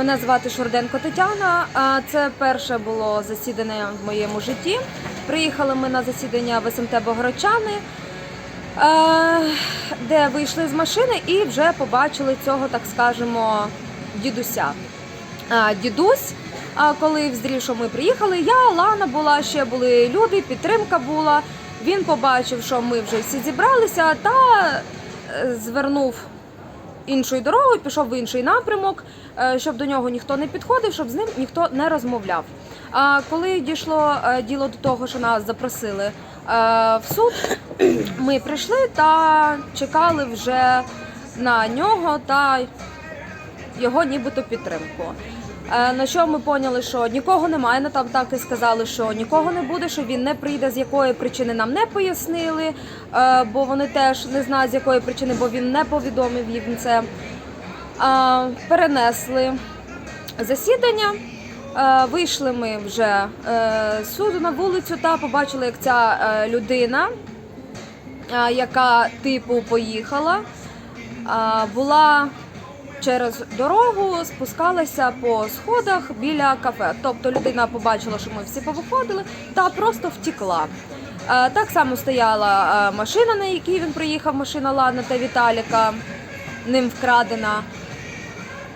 Мене звати Шурденко Тетяна. Це перше було засідання в моєму житті. Приїхали ми на засідання в СМТ Богородчани, е, де вийшли з машини і вже побачили цього, так скажемо, дідуся. А, Дідусь, коли вздрів, що ми приїхали, я, Лана була, ще були люди, підтримка була. Він побачив, що ми вже всі зібралися, та е, звернув іншою дорогою, пішов в інший напрямок, е, щоб до нього ніхто не підходив, щоб з ним ніхто не розмовляв. А коли дійшло е, діло до того, що нас запросили е, в суд, ми прийшли та чекали вже на нього та його нібито підтримку. Е, На що ми поняли, що нікого немає. Ну там так і сказали, що нікого не буде, що він не прийде, з якої причини нам не пояснили, е, бо вони теж не знають з якої причини, бо він не повідомив їм це. Е, Перенесли засідання. Вийшли ми вже з суду на вулицю та побачили, як ця людина, яка типу поїхала, була через дорогу, спускалася по сходах біля кафе. Тобто людина побачила, що ми всі повиходили, та просто втікла. Е, Так само стояла е, машина, на якій він приїхав, машина Лана та Віталіка, ним вкрадена.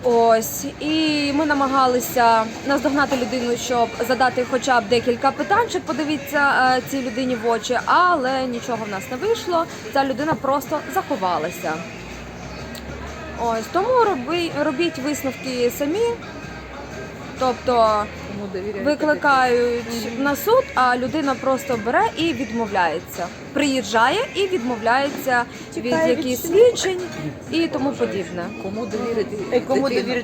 Ось, і ми намагалися наздогнати людину, щоб задати хоча б декілька питань, щоб подивитися е, цій людині в очі, але нічого в нас не вийшло. Ця людина просто заховалася. Ось тому роби, робіть висновки самі. Тобто викликають на суд, а людина просто бере і відмовляється. Приїжджає і відмовляється від якихось свідчень і тому подібне. Кому довірити? Кому довірити